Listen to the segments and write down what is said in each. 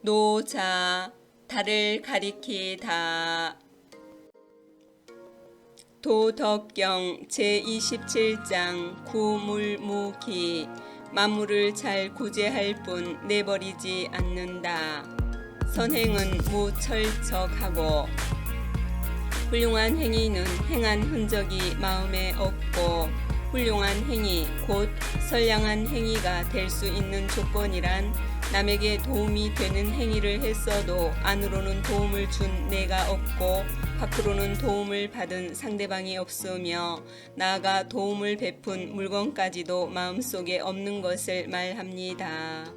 노자 달을 가리키다 도덕경 제27장 구물무기 만물을 잘 구제할 뿐 내버리지 않는다. 선행은 무철적하고 훌륭한 행위는 행한 흔적이 마음에 없고 훌륭한 행위 곧 선량한 행위가 될 수 있는 조건이란 남에게 도움이 되는 행위를 했어도 안으로는 도움을 준 내가 없고 밖으로는 도움을 받은 상대방이 없으며 나아가 도움을 베푼 물건까지도 마음속에 없는 것을 말합니다.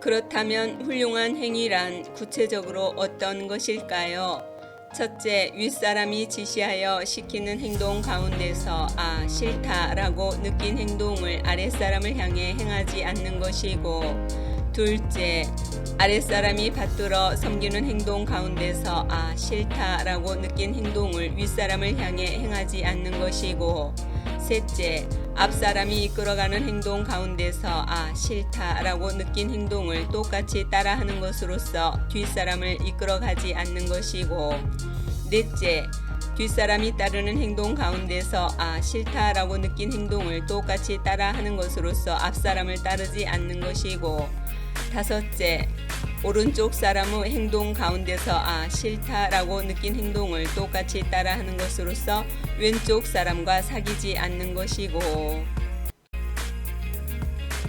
그렇다면 훌륭한 행위란 구체적으로 어떤 것일까요? 첫째, 윗사람이 지시하여 시키는 행동 가운데서 아, 싫다라고 느낀 행동을 아랫사람을 향해 행하지 않는 것이고, 둘째, 아랫사람이 받들어 섬기는 행동 가운데서 아, 싫다라고 느낀 행동을 윗사람을 향해 행하지 않는 것이고, 셋째, 앞사람이 이끌어가는 행동 가운데서 아, 싫다라고 느낀 행동을 똑같이 따라하는 것으로서 뒷사람을 이끌어가지 않는 것이고, 넷째, 뒷사람이 따르는 행동 가운데서 아, 싫다라고 느낀 행동을 똑같이 따라하는 것으로서 앞사람을 따르지 않는 것이고, 다섯째, 오른쪽 사람의 행동 가운데서 아 싫다라고 느낀 행동을 똑같이 따라하는 것으로서 왼쪽 사람과 사귀지 않는 것이고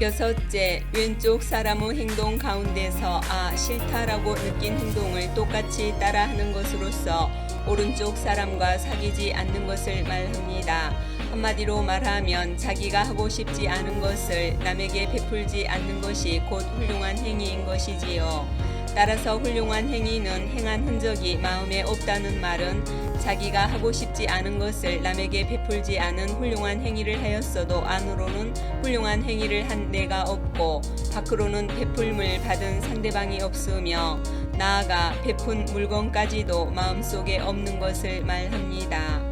여섯째 왼쪽 사람의 행동 가운데서 아 싫다라고 느낀 행동을 똑같이 따라하는 것으로서 오른쪽 사람과 사귀지 않는 것을 말합니다. 한마디로 말하면 자기가 하고 싶지 않은 것을 남에게 베풀지 않는 것이 곧 훌륭한 행위인 것이지요. 따라서 훌륭한 행위는 행한 흔적이 마음에 없다는 말은 자기가 하고 싶지 않은 것을 남에게 베풀지 않은 훌륭한 행위를 하였어도 안으로는 훌륭한 행위를 한 내가 없고 밖으로는 베풀물 받은 상대방이 없으며 나아가 베푼 물건까지도 마음속에 없는 것을 말합니다.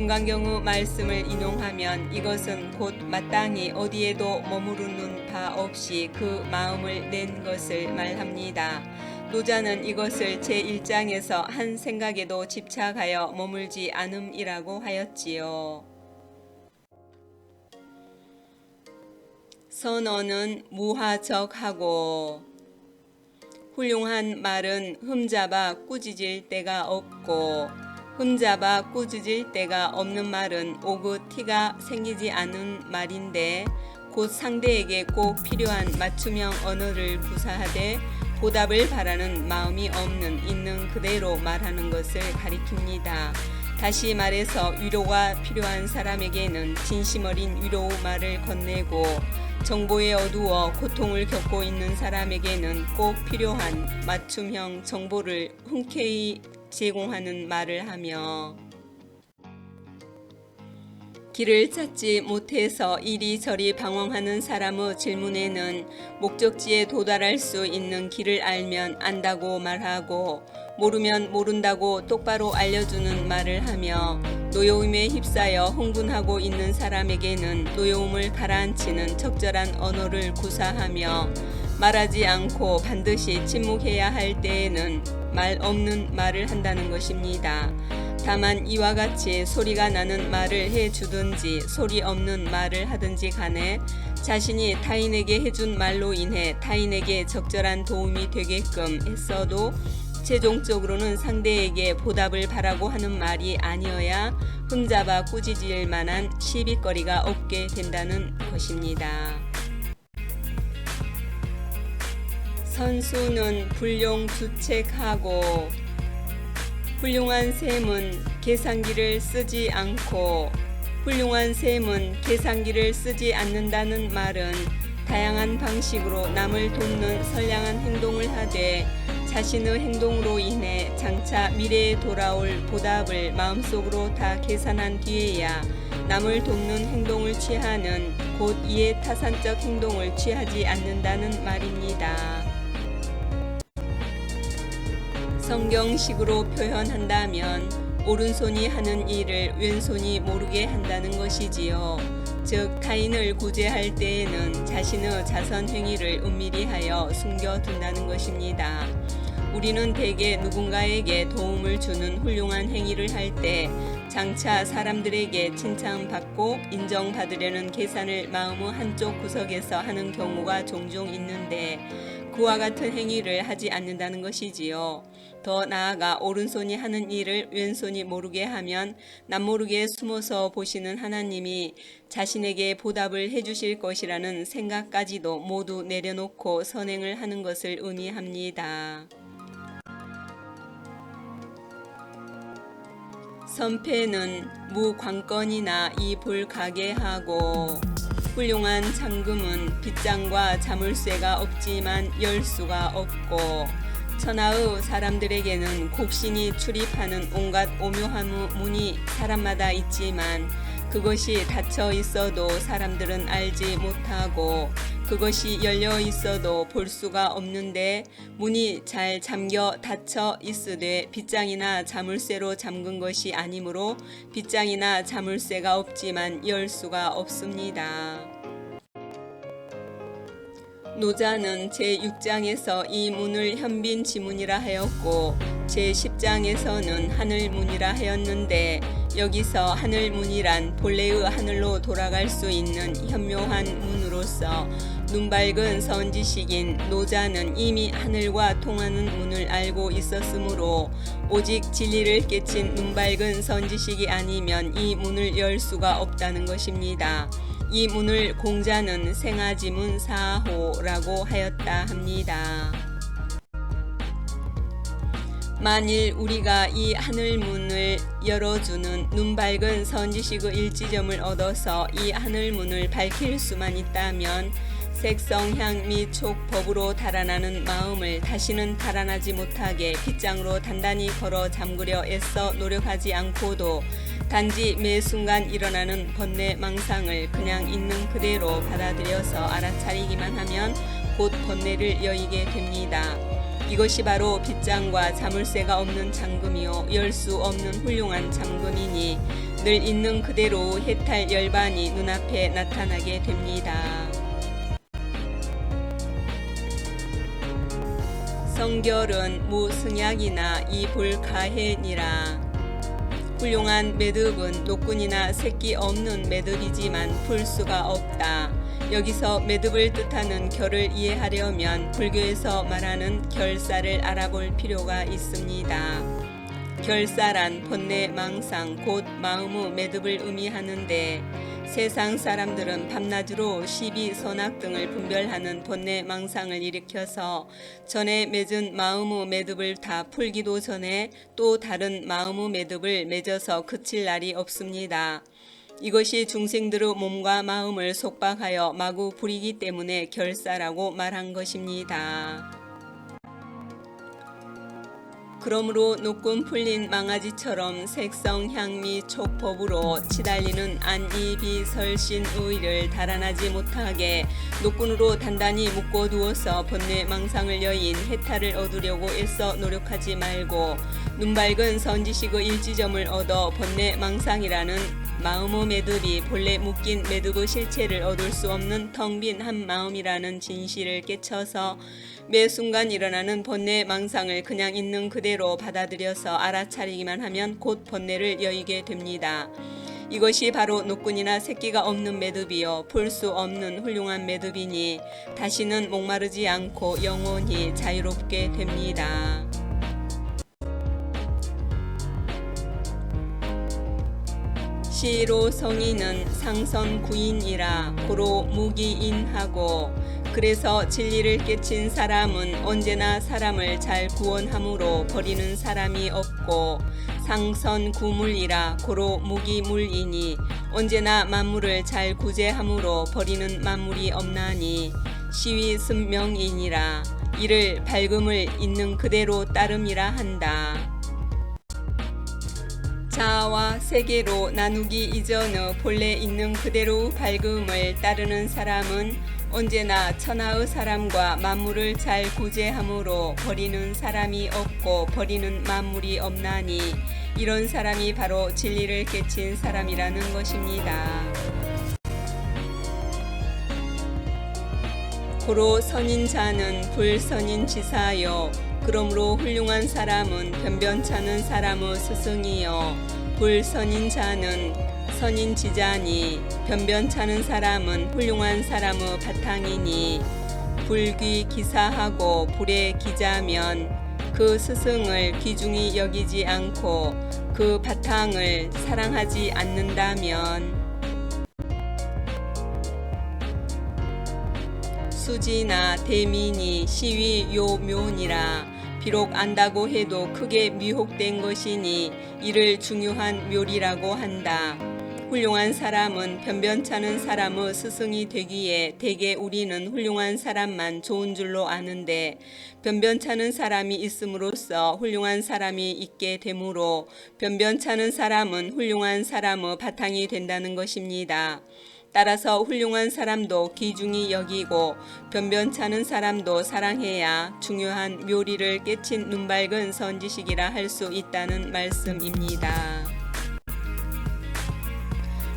금강경의 말씀을 인용하면 이것은 곧 마땅히 어디에도 머무르는 바 없이 그 마음을 낸 것을 말합니다. 노자는 이것을 제1장에서 한 생각에도 집착하여 머물지 않음이라고 하였지요. 선언은 무화적하고 훌륭한 말은 흠잡아 꾸짖을 때가 없고 흠잡아 꾸짖을 때가 없는 말은 오그 티가 생기지 않은 말인데 곧 상대에게 꼭 필요한 맞춤형 언어를 구사하되 보답을 바라는 마음이 없는 있는 그대로 말하는 것을 가리킵니다. 다시 말해서 위로가 필요한 사람에게는 진심 어린 위로 말을 건네고 정보에 어두워 고통을 겪고 있는 사람에게는 꼭 필요한 맞춤형 정보를 흔쾌히 제공하는 말을 하며 길을 찾지 못해서 이리저리 방황하는 사람의 질문에는 목적지에 도달할 수 있는 길을 알면 안다고 말하고 모르면 모른다고 똑바로 알려주는 말을 하며 노여움에 휩싸여 흥분하고 있는 사람에게는 노여움을 가라앉히는 적절한 언어를 구사하며 말하지 않고 반드시 침묵해야 할 때에는 말 없는 말을 한다는 것입니다. 다만 이와 같이 소리가 나는 말을 해 주든지 소리 없는 말을 하든지 간에 자신이 타인에게 해준 말로 인해 타인에게 적절한 도움이 되게끔 했어도 최종적으로는 상대에게 보답을 바라고 하는 말이 아니어야 흠잡아 꾸짖을 만한 시비거리가 없게 된다는 것입니다. 선수는 불용 주책하고 훌륭한 셈은 계산기를 쓰지 않고 훌륭한 셈은 계산기를 쓰지 않는다는 말은 다양한 방식으로 남을 돕는 선량한 행동을 하되 자신의 행동으로 인해 장차 미래에 돌아올 보답을 마음속으로 다 계산한 뒤에야 남을 돕는 행동을 취하는 곧 이에 타산적 행동을 취하지 않는다는 말입니다. 성경식으로 표현한다면 오른손이 하는 일을 왼손이 모르게 한다는 것이지요. 즉 타인을 구제할 때에는 자신의 자선 행위를 은밀히 하여 숨겨둔다는 것입니다. 우리는 대개 누군가에게 도움을 주는 훌륭한 행위를 할 때 장차 사람들에게 칭찬받고 인정받으려는 계산을 마음의 한쪽 구석에서 하는 경우가 종종 있는데 그와 같은 행위를 하지 않는다는 것이지요. 더 나아가 오른손이 하는 일을 왼손이 모르게 하면 남모르게 숨어서 보시는 하나님이 자신에게 보답을 해주실 것이라는 생각까지도 모두 내려놓고 선행을 하는 것을 의미합니다. 선패는 무관건이나 이 불 가게 하고 훌륭한 잠금은 빗장과 자물쇠가 없지만 열 수가 없고 천하의 사람들에게는 곡신이 출입하는 온갖 오묘한 문이 사람마다 있지만 그것이 닫혀 있어도 사람들은 알지 못하고 그것이 열려 있어도 볼 수가 없는데 문이 잘 잠겨 닫혀 있으되 빗장이나 자물쇠로 잠근 것이 아니므로 빗장이나 자물쇠가 없지만 열 수가 없습니다. 노자는 제6장에서 이 문을 현빈 지문이라 하였고 제10장에서는 하늘 문이라 하였는데 여기서 하늘 문이란 본래의 하늘로 돌아갈 수 있는 현묘한 문으로서 눈밝은 선지식인 노자는 이미 하늘과 통하는 문을 알고 있었으므로 오직 진리를 깨친 눈밝은 선지식이 아니면 이 문을 열 수가 없다는 것입니다. 이 문을 공자는 생아지문 사호라고 하였다 합니다. 만일 우리가 이 하늘 문을 열어주는 눈밝은 선지식의 일지점을 얻어서 이 하늘 문을 밝힐 수만 있다면 색성향 및 촉법으로 달아나는 마음을 다시는 달아나지 못하게 빗장으로 단단히 걸어 잠그려 애써 노력하지 않고도 단지 매 순간 일어나는 번뇌 망상을 그냥 있는 그대로 받아들여서 알아차리기만 하면 곧 번뇌를 여의게 됩니다. 이것이 바로 빗장과 자물쇠가 없는 잠금이요 열수 없는 훌륭한 잠금이니 늘 있는 그대로 해탈 열반이 눈앞에 나타나게 됩니다. 성결은 무승약이나 이불가해니라. 훌륭한 매듭은 노끈이나 새끼 없는 매듭이지만 풀 수가 없다. 여기서 매듭을 뜻하는 결을 이해하려면 불교에서 말하는 결사를 알아볼 필요가 있습니다. 결사란 번뇌 망상 곧 마음의 매듭을 의미하는데 세상 사람들은 밤낮으로 시비 선악 등을 분별하는 번뇌 망상을 일으켜서 전에 맺은 마음의 매듭을 다 풀기도 전에 또 다른 마음의 매듭을 맺어서 그칠 날이 없습니다. 이것이 중생들의 몸과 마음을 속박하여 마구 부리기 때문에 결사라고 말한 것입니다. 그러므로 노끈 풀린 망아지처럼 색성 향미 촉법으로 치달리는 안이비 설신 의를 달아나지 못하게 노끈으로 단단히 묶어두어서 번뇌 망상을 여인 해탈을 얻으려고 애써 노력하지 말고 눈 밝은 선지식의 일지점을 얻어 번뇌 망상이라는 마음의 매듭이 본래 묶인 매듭의 실체를 얻을 수 없는 텅 빈 한 마음이라는 진실을 깨쳐서 매 순간 일어나는 번뇌 망상을 그냥 있는 그대로 받아들여서 알아차리기만 하면 곧 번뇌를 여의게 됩니다. 이것이 바로 노끈이나 새끼가 없는 매듭이요 풀 수 없는 훌륭한 매듭이니 다시는 목마르지 않고 영원히 자유롭게 됩니다. 시로 성인은 상선 구인이라 고로 무기인하고 그래서 진리를 깨친 사람은 언제나 사람을 잘 구원함으로 버리는 사람이 없고 상선 구물이라 고로 무기물이니 언제나 만물을 잘 구제함으로 버리는 만물이 없나니 시위 순명이니라 이를 밝음을 있는 그대로 따름이라 한다. 자아와 세계로 나누기 이전의 본래 있는 그대로 밝음을 따르는 사람은 언제나 천하의 사람과 만물을 잘 구제함으로 버리는 사람이 없고 버리는 만물이 없나니 이런 사람이 바로 진리를 깨친 사람이라는 것입니다. 고로 선인자는 불선인 지사여 그러므로 훌륭한 사람은 변변찮은 사람의 스승이요. 불선인 자는 선인 지자니 변변찮은 사람은 훌륭한 사람의 바탕이니. 불귀 기사하고 불의 기자면 그 스승을 귀중히 여기지 않고 그 바탕을 사랑하지 않는다면. 수지나 대민이 시위 요묘니라 비록 안다고 해도 크게 미혹된 것이니 이를 중요한 묘리라고 한다. 훌륭한 사람은 변변찮은 사람의 스승이 되기에 대개 우리는 훌륭한 사람만 좋은 줄로 아는데 변변찮은 사람이 있음으로써 훌륭한 사람이 있게 되므로 변변찮은 사람은 훌륭한 사람의 바탕이 된다는 것입니다. 따라서 훌륭한 사람도 귀중히 여기고 변변찮은 사람도 사랑해야 중요한 묘리를 깨친 눈밝은 선지식이라 할 수 있다는 말씀입니다.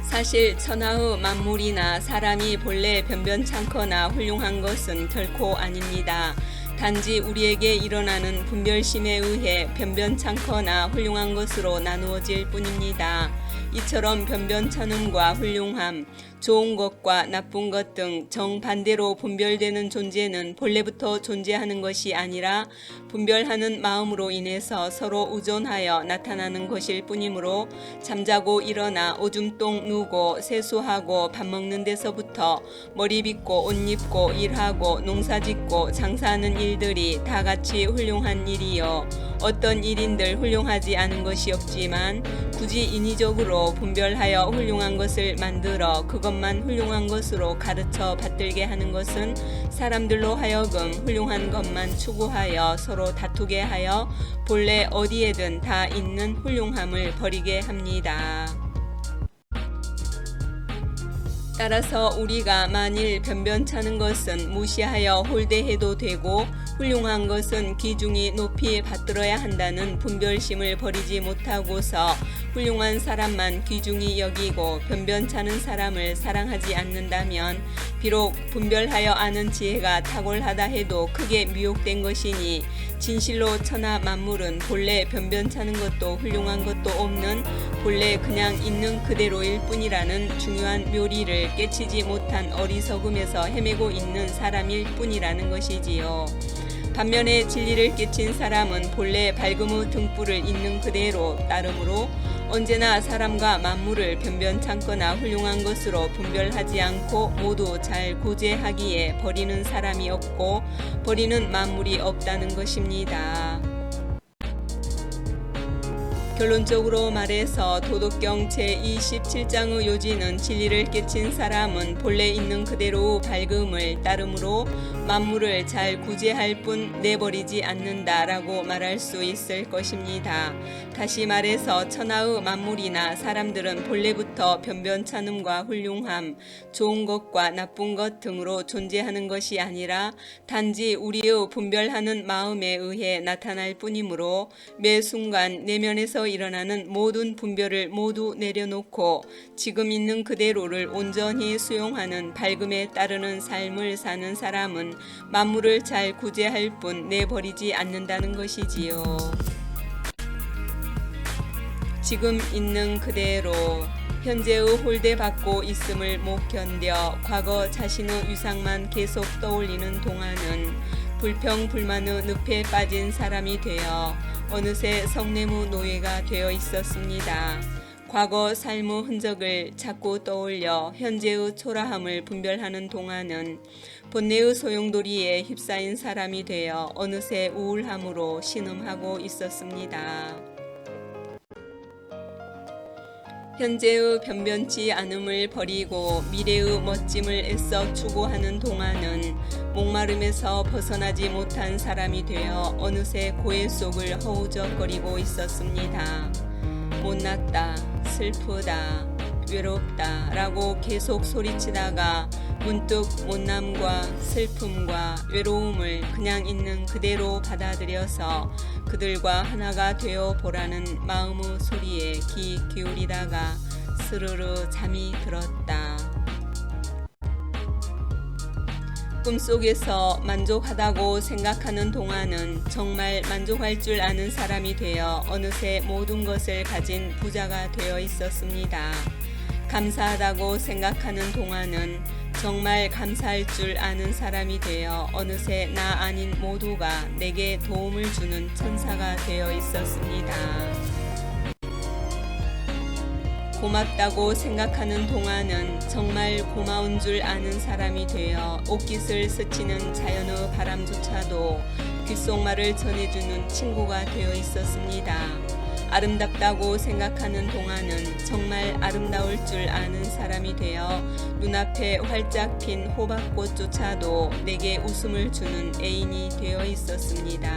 사실 천하의 만물이나 사람이 본래 변변찮거나 훌륭한 것은 결코 아닙니다. 단지 우리에게 일어나는 분별심에 의해 변변찮거나 훌륭한 것으로 나누어질 뿐입니다. 이처럼 변변찮음과 훌륭함, 좋은 것과 나쁜 것 등 정반대로 분별되는 존재는 본래부터 존재하는 것이 아니라 분별하는 마음으로 인해서 서로 의존하여 나타나는 것일 뿐이므로 잠자고 일어나 오줌똥 누고 세수하고 밥 먹는 데서부터 머리 빗고 옷 입고 일하고 농사 짓고 장사하는 일들이 다 같이 훌륭한 일이요. 어떤 일인들 훌륭하지 않은 것이 없지만 굳이 인위적으로 분별하여 훌륭한 것을 만들어 그것 만 훌륭한 것으로 가르쳐 받들게 하는 것은 사람들로 하여금 훌륭한 것만 추구하여 서로 다투게 하여 본래 어디에든 다 있는 훌륭함을 버리게 합니다. 따라서 우리가 만일 변변찮은 것은 무시하여 홀대해도 되고 훌륭한 것은 귀중히 높이 받들어야 한다는 분별심을 버리지 못하고서 훌륭한 사람만 귀중히 여기고 변변찮은 사람을 사랑하지 않는다면 비록 분별하여 아는 지혜가 탁월하다 해도 크게 미혹된 것이니 진실로 천하 만물은 본래 변변찮은 것도 훌륭한 것도 없는 본래 그냥 있는 그대로일 뿐이라는 중요한 묘리를 깨치지 못한 어리석음에서 헤매고 있는 사람일 뿐이라는 것이지요. 반면에 진리를 깨친 사람은 본래 밝음의 등불을 있는 그대로 따르므로 언제나 사람과 만물을 변변찮거나 훌륭한 것으로 분별하지 않고 모두 잘 구제하기에 버리는 사람이 없고 버리는 만물이 없다는 것입니다. 결론적으로 말해서 도덕경 제27장의 요지는 진리를 깨친 사람은 본래 있는 그대로 밝음을 따르므로 만물을 잘 구제할 뿐 내버리지 않는다라고 말할 수 있을 것입니다. 다시 말해서 천하의 만물이나 사람들은 본래부터 변변찮음과 훌륭함, 좋은 것과 나쁜 것 등으로 존재하는 것이 아니라 단지 우리의 분별하는 마음에 의해 나타날 뿐이므로 매 순간 내면에서 일어나는 모든 분별을 모두 내려놓고 지금 있는 그대로를 온전히 수용하는 밝음에 따르는 삶을 사는 사람은 만물을 잘 구제할 뿐 내버리지 않는다는 것이지요. 지금 있는 그대로 현재의 홀대받고 있음을 못 견뎌 과거 자신의 유상만 계속 떠올리는 동안은 불평불만의 늪에 빠진 사람이 되어 어느새 성내무 노예가 되어 있었습니다. 과거 삶의 흔적을 자꾸 떠올려 현재의 초라함을 분별하는 동안은 본래의 소용돌이에 휩싸인 사람이 되어 어느새 우울함으로 신음하고 있었습니다. 현재의 변변치 않음을 버리고 미래의 멋짐을 애써 추구하는 동안은 목마름에서 벗어나지 못한 사람이 되어 어느새 고해 속을 허우적거리고 있었습니다. 못났다, 슬프다, 외롭다 라고 계속 소리치다가 문득 못남과 슬픔과 외로움을 그냥 있는 그대로 받아들여서 그들과 하나가 되어 보라는 마음의 소리에 귀 기울이다가 스르르 잠이 들었다. 꿈속에서 만족하다고 생각하는 동안은 정말 만족할 줄 아는 사람이 되어 어느새 모든 것을 가진 부자가 되어 있었습니다. 감사하다고 생각하는 동안은 정말 감사할 줄 아는 사람이 되어 어느새 나 아닌 모두가 내게 도움을 주는 천사가 되어 있었습니다. 고맙다고 생각하는 동안은 정말 고마운 줄 아는 사람이 되어 옷깃을 스치는 자연의 바람조차도 귓속말을 전해주는 친구가 되어 있었습니다. 아름답다고 생각하는 동안은 정말 아름다울 줄 아는 사람이 되어 눈앞에 활짝 핀 호박꽃조차도 내게 웃음을 주는 애인이 되어 있었습니다.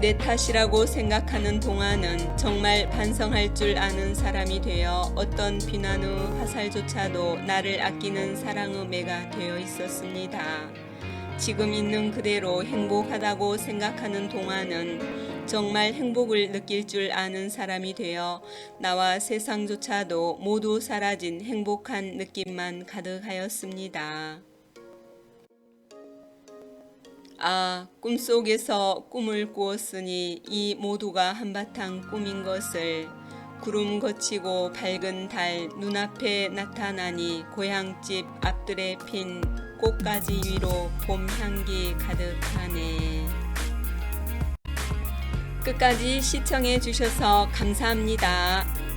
내 탓이라고 생각하는 동안은 정말 반성할 줄 아는 사람이 되어 어떤 비난의 화살조차도 나를 아끼는 사랑의 매가 되어 있었습니다. 지금 있는 그대로 행복하다고 생각하는 동안은 정말 행복을 느낄 줄 아는 사람이 되어 나와 세상조차도 모두 사라진 행복한 느낌만 가득하였습니다. 아, 꿈속에서 꿈을 꾸었으니 이 모두가 한바탕 꿈인 것을 구름 거치고 밝은 달 눈앞에 나타나니 고향집 앞들에 핀 꽃가지 위로 봄 향기 가득하네. 끝까지 시청해 주셔서 감사합니다.